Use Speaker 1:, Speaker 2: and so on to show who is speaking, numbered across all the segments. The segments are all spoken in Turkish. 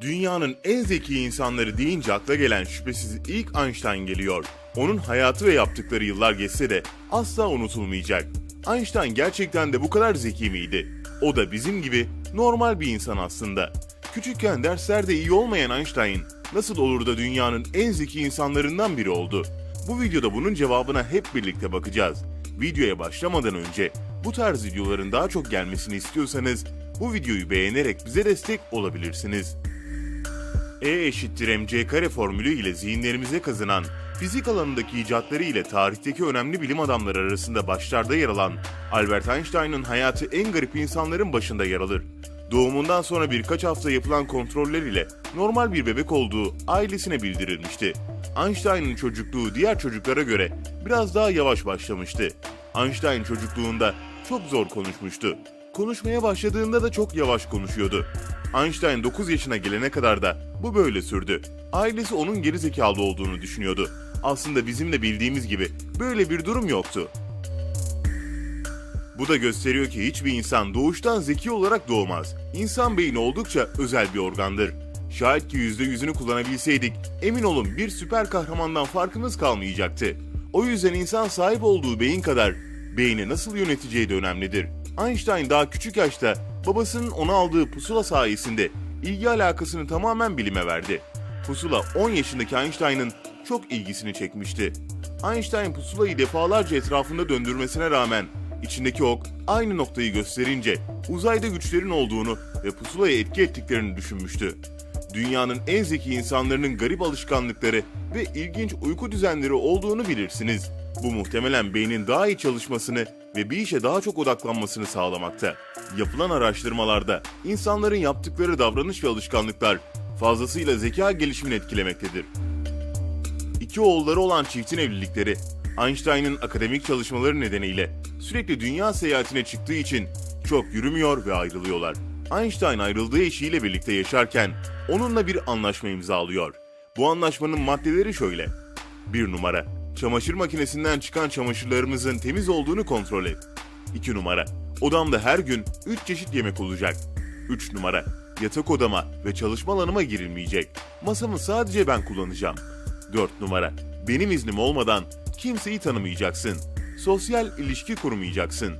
Speaker 1: Dünyanın en zeki insanları deyince akla gelen şüphesiz ilk Einstein geliyor. Onun hayatı ve yaptıkları yıllar geçse de asla unutulmayacak. Einstein gerçekten de bu kadar zeki miydi? O da bizim gibi normal bir insan aslında. Küçükken derslerde iyi olmayan Einstein nasıl olur da dünyanın en zeki insanlarından biri oldu? Bu videoda bunun cevabına hep birlikte bakacağız. Videoya başlamadan önce bu tarz videoların daha çok gelmesini istiyorsanız bu videoyu beğenerek bize destek olabilirsiniz. E eşittir mc kare formülü ile zihinlerimize kazınan, fizik alanındaki icatları ile tarihteki önemli bilim adamları arasında başlarda yer alan Albert Einstein'ın hayatı en garip insanların başında yer alır. Doğumundan sonra birkaç hafta yapılan kontroller ile normal bir bebek olduğu ailesine bildirilmişti. Einstein'ın çocukluğu diğer çocuklara göre biraz daha yavaş başlamıştı. Einstein çocukluğunda çok zor konuşmuştu. Konuşmaya başladığında da çok yavaş konuşuyordu. Einstein 9 yaşına gelene kadar da bu böyle sürdü. Ailesi onun geri zekalı olduğunu düşünüyordu. Aslında bizim de bildiğimiz gibi böyle bir durum yoktu. Bu da gösteriyor ki hiçbir insan doğuştan zeki olarak doğmaz. İnsan beyni oldukça özel bir organdır. Şayet ki %100'ünü kullanabilseydik emin olun bir süper kahramandan farkımız kalmayacaktı. O yüzden insan sahip olduğu beyin kadar beyni nasıl yöneteceği de önemlidir. Einstein daha küçük yaşta babasının ona aldığı pusula sayesinde ilgi alakasını tamamen bilime verdi. Pusula 10 yaşındaki Einstein'ın çok ilgisini çekmişti. Einstein pusulayı defalarca etrafında döndürmesine rağmen içindeki ok aynı noktayı gösterince uzayda güçlerin olduğunu ve pusulaya etki ettiklerini düşünmüştü. Dünyanın en zeki insanların garip alışkanlıkları ve ilginç uyku düzenleri olduğunu bilirsiniz. Bu muhtemelen beynin daha iyi çalışmasını ve bir işe daha çok odaklanmasını sağlamakta. Yapılan araştırmalarda insanların yaptıkları davranış ve alışkanlıklar fazlasıyla zeka gelişimini etkilemektedir. İki oğulları olan çiftin evlilikleri Einstein'ın akademik çalışmaları nedeniyle sürekli dünya seyahatine çıktığı için çok yürümüyor ve ayrılıyorlar. Einstein ayrıldığı eşiyle birlikte yaşarken onunla bir anlaşma imzalıyor. Bu anlaşmanın maddeleri şöyle. 1 numara. Çamaşır makinesinden çıkan çamaşırlarımızın temiz olduğunu kontrol et. 2 numara. Odamda her gün 3 çeşit yemek olacak. 3 numara. Yatak odama ve çalışma alanıma girilmeyecek. Masamı sadece ben kullanacağım. 4 numara. Benim iznim olmadan kimseyi tanımayacaksın. Sosyal ilişki kurmayacaksın.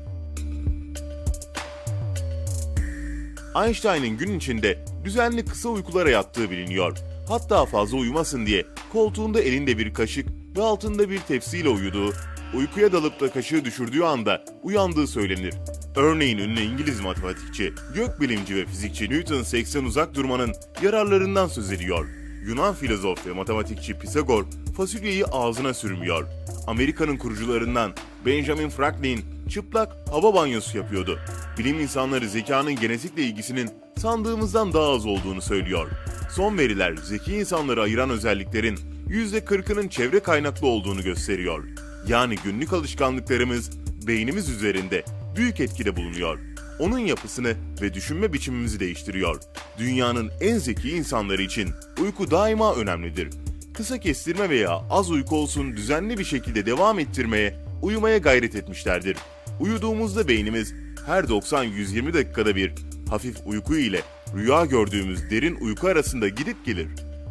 Speaker 1: Einstein'ın gün içinde düzenli kısa uykulara yattığı biliniyor. Hatta fazla uyumasın diye koltuğunda elinde bir kaşık ve altında bir tepsiyle uyuduğu, uykuya dalıp da kaşığı düşürdüğü anda uyandığı söylenir. Örneğin ünlü İngiliz matematikçi, gökbilimci ve fizikçi Newton seksten uzak durmanın yararlarından söz ediyor. Yunan filozof ve matematikçi Pisagor fasulyeyi ağzına sürmüyor. Amerika'nın kurucularından Benjamin Franklin çıplak hava banyosu yapıyordu. Bilim insanları zekanın genetikle ilgisinin sandığımızdan daha az olduğunu söylüyor. Son veriler zeki insanları ayıran özelliklerin %40'ının çevre kaynaklı olduğunu gösteriyor. Yani günlük alışkanlıklarımız beynimiz üzerinde büyük etkide bulunuyor. Onun yapısını ve düşünme biçimimizi değiştiriyor. Dünyanın en zeki insanları için uyku daima önemlidir. Kısa kestirme veya az uyku olsun düzenli bir şekilde devam ettirmeye, uyumaya gayret etmişlerdir. Uyuduğumuzda beynimiz her 90-120 dakikada bir hafif uyku ile rüya gördüğümüz derin uyku arasında gidip gelir.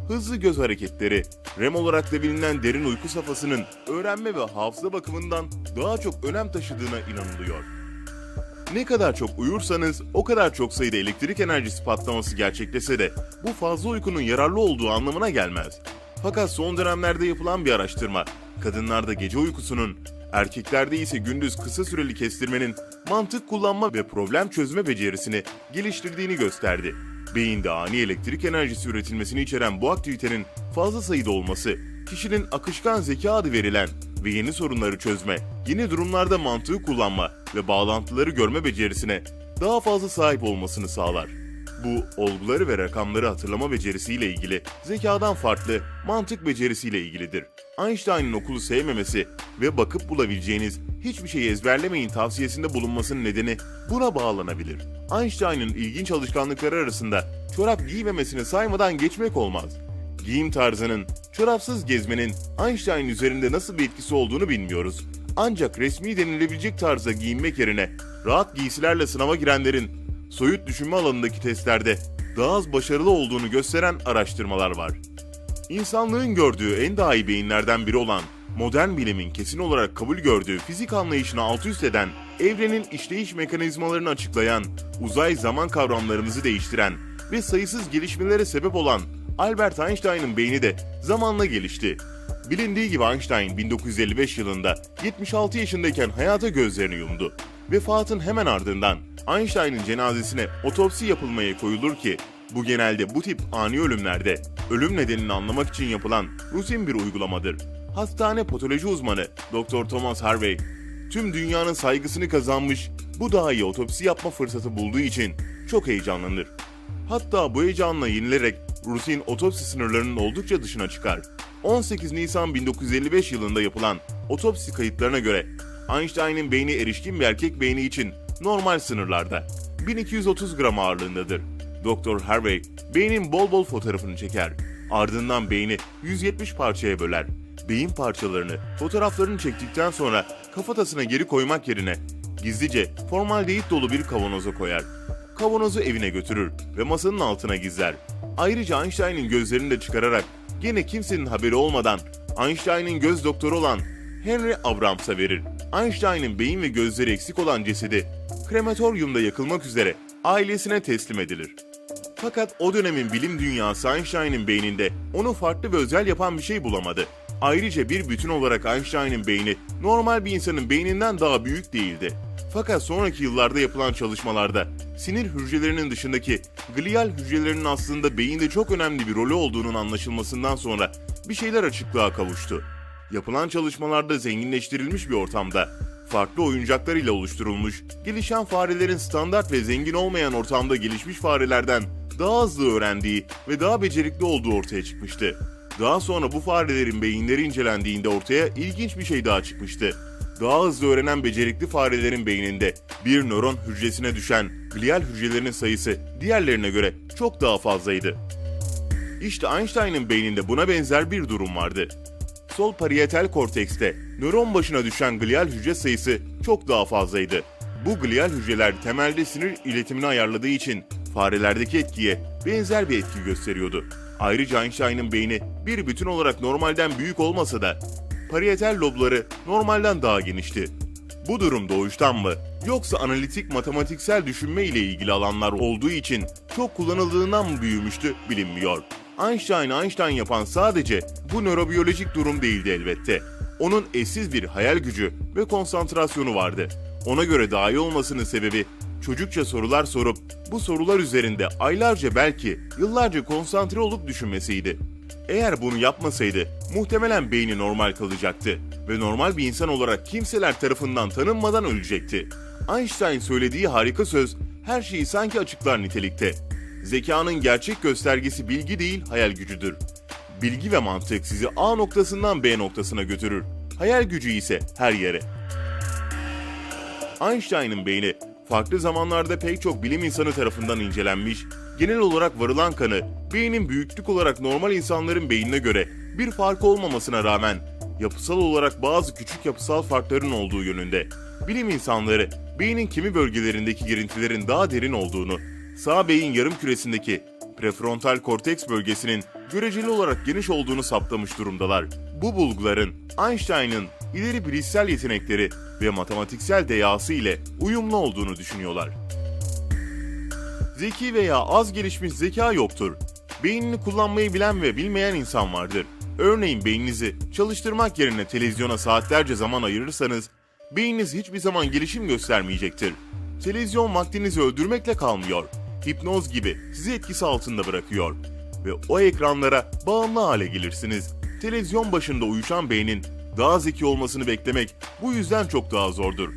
Speaker 1: Hızlı göz hareketleri, REM olarak da bilinen derin uyku safhasının öğrenme ve hafıza bakımından daha çok önem taşıdığına inanılıyor. Ne kadar çok uyursanız o kadar çok sayıda elektrik enerjisi patlaması gerçekleşse de bu fazla uykunun yararlı olduğu anlamına gelmez. Fakat son dönemlerde yapılan bir araştırma, kadınlarda gece uykusunun, erkeklerde ise gündüz kısa süreli kestirmenin mantık kullanma ve problem çözme becerisini geliştirdiğini gösterdi. Beyinde ani elektrik enerjisi üretilmesini içeren bu aktivitenin fazla sayıda olması, kişinin akışkan zeka adı verilen ve yeni sorunları çözme, yeni durumlarda mantığı kullanma ve bağlantıları görme becerisine daha fazla sahip olmasını sağlar. Bu olguları ve rakamları hatırlama becerisiyle ilgili zekadan farklı mantık becerisiyle ilgilidir. Einstein'ın okulu sevmemesi ve bakıp bulabileceğiniz hiçbir şeyi ezberlemeyin tavsiyesinde bulunmasının nedeni buna bağlanabilir. Einstein'ın ilginç alışkanlıkları arasında çorap giymemesini saymadan geçmek olmaz. Giyim tarzının çorapsız gezmenin Einstein üzerinde nasıl bir etkisi olduğunu bilmiyoruz. Ancak resmi denilebilecek tarzda giyinmek yerine rahat giysilerle sınava girenlerin soyut düşünme alanındaki testlerde daha az başarılı olduğunu gösteren araştırmalar var. İnsanlığın gördüğü en daha iyi beyinlerden biri olan modern bilimin kesin olarak kabul gördüğü fizik anlayışını alt üst eden, evrenin işleyiş mekanizmalarını açıklayan, uzay zaman kavramlarımızı değiştiren ve sayısız gelişmelere sebep olan Albert Einstein'ın beyni de zamanla gelişti. Bilindiği gibi Einstein 1955 yılında 76 yaşındayken hayata gözlerini yumdu. Vefatın hemen ardından Einstein'ın cenazesine otopsi yapılmaya koyulur ki bu genelde bu tip ani ölümlerde ölüm nedenini anlamak için yapılan rutin bir uygulamadır. Hastane patoloji uzmanı Dr. Thomas Harvey tüm dünyanın saygısını kazanmış bu daha iyi otopsi yapma fırsatı bulduğu için çok heyecanlanır. Hatta bu heyecanla yenilerek rutin otopsi sınırlarının oldukça dışına çıkar. 18 Nisan 1955 yılında yapılan otopsi kayıtlarına göre Einstein'ın beyni erişkin bir erkek beyni için normal sınırlarda. 1230 gram ağırlığındadır. Doktor Harvey beynin bol bol fotoğrafını çeker. Ardından beyni 170 parçaya böler. Beyin parçalarını, fotoğraflarını çektikten sonra kafatasına geri koymak yerine gizlice formaldehit dolu bir kavanoza koyar. Kavanozu evine götürür ve masanın altına gizler. Ayrıca Einstein'ın gözlerini de çıkararak gene kimsenin haberi olmadan Einstein'ın göz doktoru olan Henry Abrams'a verir. Einstein'ın beyin ve gözleri eksik olan cesedi krematoryumda yakılmak üzere ailesine teslim edilir. Fakat o dönemin bilim dünyası Einstein'ın beyninde onu farklı ve özel yapan bir şey bulamadı. Ayrıca bir bütün olarak Einstein'ın beyni normal bir insanın beyninden daha büyük değildi. Fakat sonraki yıllarda yapılan çalışmalarda sinir hücrelerinin dışındaki glial hücrelerinin aslında beyinde çok önemli bir rolü olduğunun anlaşılmasından sonra bir şeyler açıklığa kavuştu. Yapılan çalışmalarda zenginleştirilmiş bir ortamda farklı oyuncaklar ile oluşturulmuş, gelişen farelerin standart ve zengin olmayan ortamda gelişmiş farelerden daha hızlı öğrendiği ve daha becerikli olduğu ortaya çıkmıştı. Daha sonra bu farelerin beyinleri incelendiğinde ortaya ilginç bir şey daha çıkmıştı. Daha hızlı öğrenen becerikli farelerin beyninde bir nöron hücresine düşen glial hücrelerin sayısı diğerlerine göre çok daha fazlaydı. İşte Einstein'ın beyninde buna benzer bir durum vardı. Sol parietal kortekste nöron başına düşen glial hücre sayısı çok daha fazlaydı. Bu glial hücreler temelde sinir iletimini ayarladığı için farelerdeki etkiye benzer bir etki gösteriyordu. Ayrıca Einstein'ın beyni bir bütün olarak normalden büyük olmasa da parietal lobları normalden daha genişti. Bu durum doğuştan mı yoksa analitik matematiksel düşünme ile ilgili alanlar olduğu için çok kullanıldığından mı büyümüştü bilinmiyor. Einstein Einstein yapan sadece bu nörobiyolojik durum değildi elbette. Onun eşsiz bir hayal gücü ve konsantrasyonu vardı. Ona göre daha iyi olmasının sebebi çocukça sorular sorup bu sorular üzerinde aylarca belki yıllarca konsantre olup düşünmesiydi. Eğer bunu yapmasaydı muhtemelen beyni normal kalacaktı ve normal bir insan olarak kimseler tarafından tanınmadan ölecekti. Einstein söylediği harika söz her şeyi sanki açıklar nitelikte. Zekanın gerçek göstergesi bilgi değil hayal gücüdür. Bilgi ve mantık sizi A noktasından B noktasına götürür. Hayal gücü ise her yere. Einstein'ın beyni farklı zamanlarda pek çok bilim insanı tarafından incelenmiş, genel olarak varılan kanı beynin büyüklük olarak normal insanların beynine göre bir farkı olmamasına rağmen yapısal olarak bazı küçük yapısal farkların olduğu yönünde. Bilim insanları beynin kimi bölgelerindeki girintilerin daha derin olduğunu, sağ beyin yarım küresindeki prefrontal korteks bölgesinin göreceli olarak geniş olduğunu saptamış durumdalar. Bu bulguların Einstein'ın ileri bilişsel yetenekleri ve matematiksel deyası ile uyumlu olduğunu düşünüyorlar. Zeki veya az gelişmiş zeka yoktur. Beynini kullanmayı bilen ve bilmeyen insan vardır. Örneğin beyninizi çalıştırmak yerine televizyona saatlerce zaman ayırırsanız, beyniniz hiçbir zaman gelişim göstermeyecektir. Televizyon vaktinizi öldürmekle kalmıyor. Hipnoz gibi sizi etkisi altında bırakıyor. Ve o ekranlara bağımlı hale gelirsiniz. Televizyon başında uyuşan beynin daha zeki olmasını beklemek bu yüzden çok daha zordur.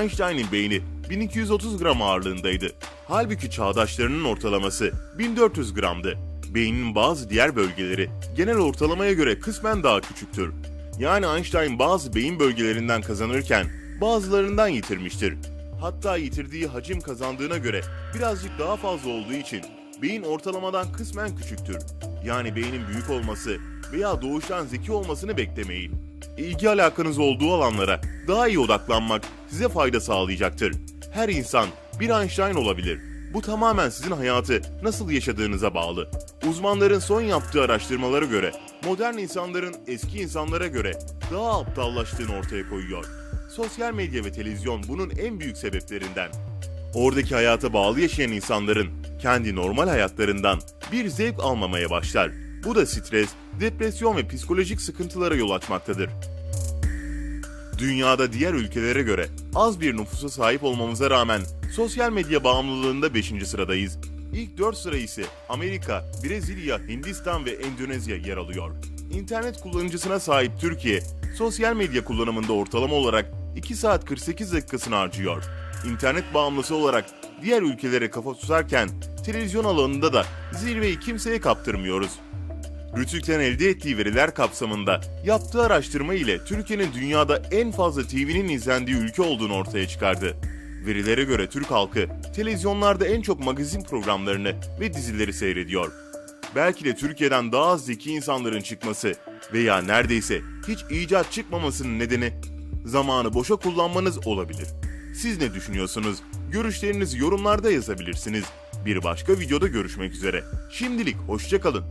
Speaker 1: Einstein'ın beyni 1230 gram ağırlığındaydı. Halbuki çağdaşlarının ortalaması 1400 gramdı. Beynin bazı diğer bölgeleri genel ortalamaya göre kısmen daha küçüktür. Yani Einstein bazı beyin bölgelerinden kazanırken bazılarından yitirmiştir. Hatta yitirdiği hacim kazandığına göre birazcık daha fazla olduğu için beyin ortalamadan kısmen küçüktür. Yani beynin büyük olması veya doğuştan zeki olmasını beklemeyin. İlgi alakanız olduğu alanlara daha iyi odaklanmak size fayda sağlayacaktır. Her insan bir Einstein olabilir. Bu tamamen sizin hayatı nasıl yaşadığınıza bağlı. Uzmanların son yaptığı araştırmalara göre modern insanların eski insanlara göre daha aptallaştığını ortaya koyuyor. Sosyal medya ve televizyon bunun en büyük sebeplerinden. Oradaki hayata bağlı yaşayan insanların kendi normal hayatlarından bir zevk almamaya başlar. Bu da stres, depresyon ve psikolojik sıkıntılara yol açmaktadır. Dünyada diğer ülkelere göre az bir nüfusa sahip olmamıza rağmen sosyal medya bağımlılığında 5. sıradayız. İlk 4 sıra ise Amerika, Brezilya, Hindistan ve Endonezya yer alıyor. İnternet kullanıcısına sahip Türkiye, sosyal medya kullanımında ortalama olarak 2 saat 48 dakikasını harcıyor. İnternet bağımlısı olarak diğer ülkelere kafa tutarken televizyon alanında da zirveyi kimseye kaptırmıyoruz. Rütük'ten elde ettiği veriler kapsamında yaptığı araştırma ile Türkiye'nin dünyada en fazla TV'nin izlendiği ülke olduğunu ortaya çıkardı. Verilere göre Türk halkı televizyonlarda en çok magazin programlarını ve dizileri seyrediyor. Belki de Türkiye'den daha az zeki insanların çıkması veya neredeyse hiç icat çıkmamasının nedeni zamanı boşa kullanmanız olabilir. Siz ne düşünüyorsunuz? Görüşlerinizi yorumlarda yazabilirsiniz. Bir başka videoda görüşmek üzere. Şimdilik hoşçakalın.